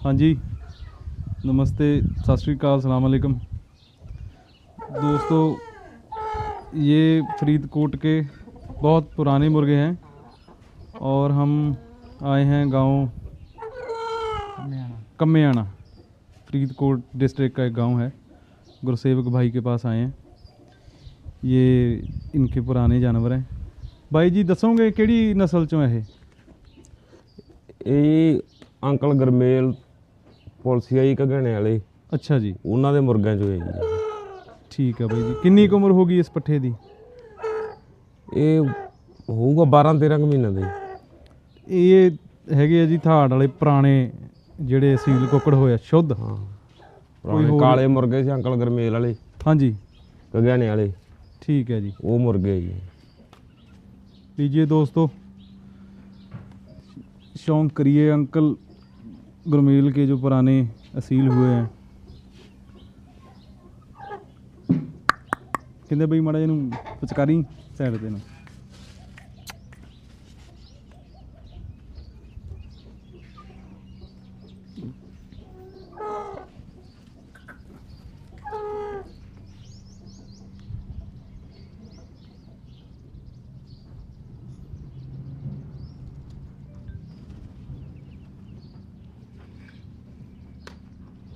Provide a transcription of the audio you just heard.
हाँ जी नमस्ते सत श्रीकाल सलामकम दोस्तों ये फरीदकोट के बहुत पुराने मुर्गे हैं और हम आए हैं गाँव कम्याना फरीदकोट डिस्ट्रिक्ट का एक गाँव है गुरुसेवक भाई के पास आए हैं ये इनके पुराने जानवर हैं भाई जी दसोंगे कि नस्ल चो है ये अंकल गरमेल ਪੁਲਿਸ ਆਈ ਘਗਣੇ ਵਾਲੇ। ਅੱਛਾ ਜੀ। ਉਹਨਾਂ ਦੇ ਮੁਰਗਿਆਂ ਚੋਂ ਹੈ ਜੀ ਠੀਕ ਹੈ ਬਾਈ ਜੀ। ਕਿੰਨੀ ਕੁ ਉਮਰ ਹੋ ਗਈ ਇਸ ਪੱਠੇ ਦੀ? ਇਹ ਹੋਊਗਾ 12 13 ਮਹੀਨਿਆਂ ਦੇ। ਇਹ ਹੈਗੇ ਆ ਜੀ ਥਾੜ ਵਾਲੇ ਪੁਰਾਣੇ ਜਿਹੜੇ ਸੀਲ ਕੁੱਕੜ ਹੋਏ ਆ ਸ਼ੁੱਧ। ਹਾਂ। ਕਾਲੇ ਮੁਰਗੇ ਸੀ ਅੰਕਲ ਗਰਮੇਲ ਵਾਲੇ ਹਾਂਜੀ। ਘਗਣੇ ਵਾਲੇ। ਠੀਕ ਹੈ ਜੀ। ਉਹ ਮੁਰਗੇ ਜੀ ਲੀਜੀਏ ਦੋਸਤੋ ਸ਼ੌਂਕ ਕਰੀਏ ਅੰਕਲ गुरमेल के जो पुराने असील हुए हैं ਕਹਿੰਦੇ ਬਈ ਮਾੜਾ ਜਿਹਨੂੰ ਪਚਕਾਰੀ ਸਾਈਡ ਤੇ ਨੂੰ